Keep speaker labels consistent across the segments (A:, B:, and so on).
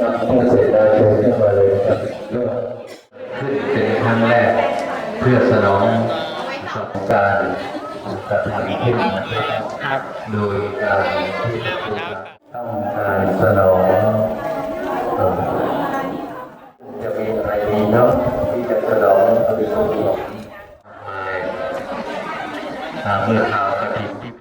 A: ครับถ้าเสร็จแล้วเชิญขึ้นมาเลยครับเริ่มขึ้นเป็นครั้งแรก เพื่อสนองการกระทำขึ้นนะครับโดยการที่ต้องการสนองอ่อจะมีอะไรดีเนาะที่จะสนองอภิสุขของอ่าเมื่อข่าวกระถิ่นที่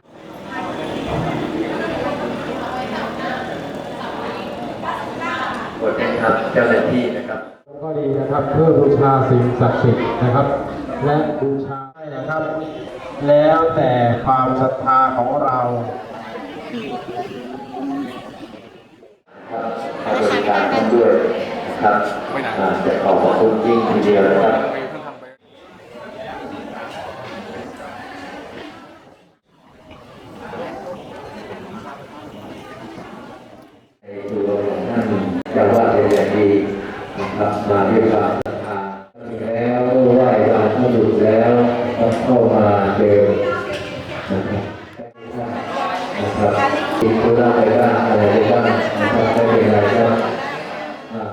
A: บทเป็นครับเจ้าหน้าที่นะครับ
B: ก็ดีนะครับเพื่อบูชาสิ่งศักดิ์สิทธิ์นะครับ และบูชาให้นะครับ แล้วแต่ความศรัทธาของเรา
A: ให้บริการท่านด้วยนะครับอ่าจะขอบพระคุณยิ่งทีเดียวนะครับในตัวของท่านจะว่าเป็นอย่างดีนะ ครับมาด้วยความศรัทธาแล้วไหว้วานพระบุตรแล้วก็เข้ามาเดินนะครับนะครับติดธุระอะไรบ้างอะไรไปบ้างนะครับไม่เป็นไรครับอ่า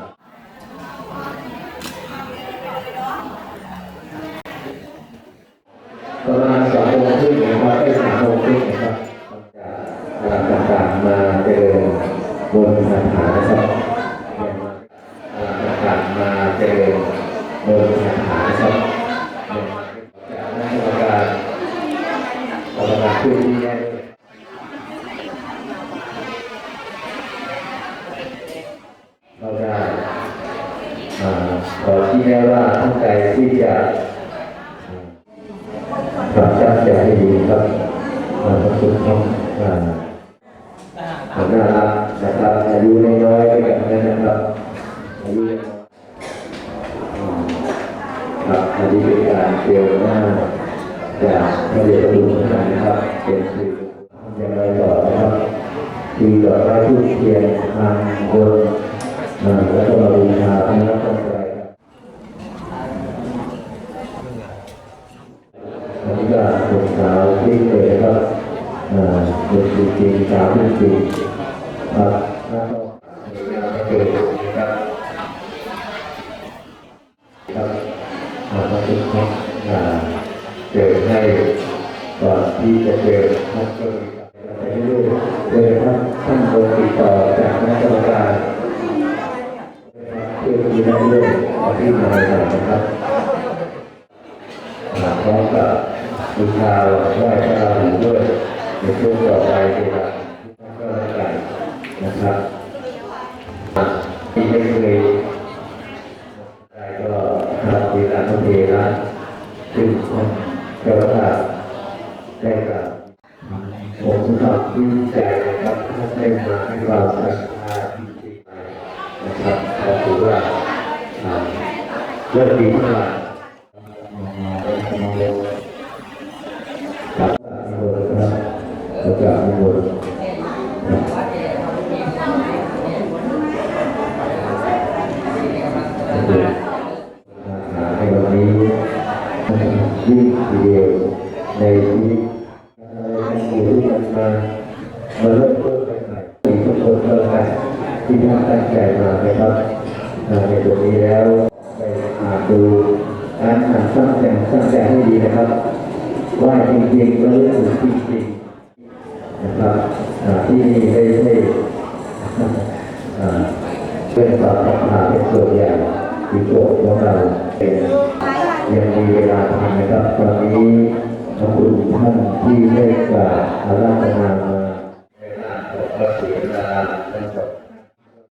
A: ประมาณสองโมงครึ่งนะครับไปสามโมงครึ่งนะครับจากต่างๆมาเดินบนสถานนะครับ ที่แน่ว่าตั้งใจที่จะปรับตั้งใจให้ดีครับอ่าขอบคุณครับอ่าน่ารักนะครับอายุน้อยๆก็แบบนั้นนะครับอายุครับอันนี้เป็นการเตรียมหน้าจากพระเดชพระคุณนะครับเป็นสื่อยังไงต่อนะครับคือดอกไม้ทูบเทียนทางบนแล้วก็มาบูชาพระ จริงๆสาวจริงๆครับแล้วก็เกิดนะครับครับมาประชุมครับอ่าเกิดให้ก่อนที่จะเกิดท่านก็มีการไปเรื่อยๆเลยครับท่านโดนติดต่อจากคณะกรรมการเพื่อที่ได้เรื่องที่มาหน่อยนะครับพร้อมกับบูชาไหว้พระรา ในช่วงต่อไปเวลาก็แล้วกันนะครับที่ไม่เคยได้ก็ครับเวลาเขาเทนะซึ่งเจ้าภาพได้กล่าวผมครับดีใจนะครับท่านได้มาให้เราศรัทธาจริงๆนะครับก็ถือว่าเริ่มดีมากครับมีบทนะครับแล้วก็มีบทในวันนี้ยิ่งทีเดียวในชีวิตอะไรที่อยู่ด้วยกัน มามาเริ่มต้นกันใหม่ทุกคนก็แล้วกันที่ท่านตั้งใจมานะครับในตรงนี้แล้วไปอาดูการอ่านสร้างแต่งสร้างแต่งให้ดีนะครับว่าจริงๆแล้วเรื่องจริงๆนะครับที่นี่ไม่ใช่อ่าเป็นตอบคำถามเป็นส่วนใหญ่ที่โจทย์ของเราเป็นยังมีเวลาทำนะครับตอนนี้ ขอบคุณท่านที่ได้กล่าวอาราธนามา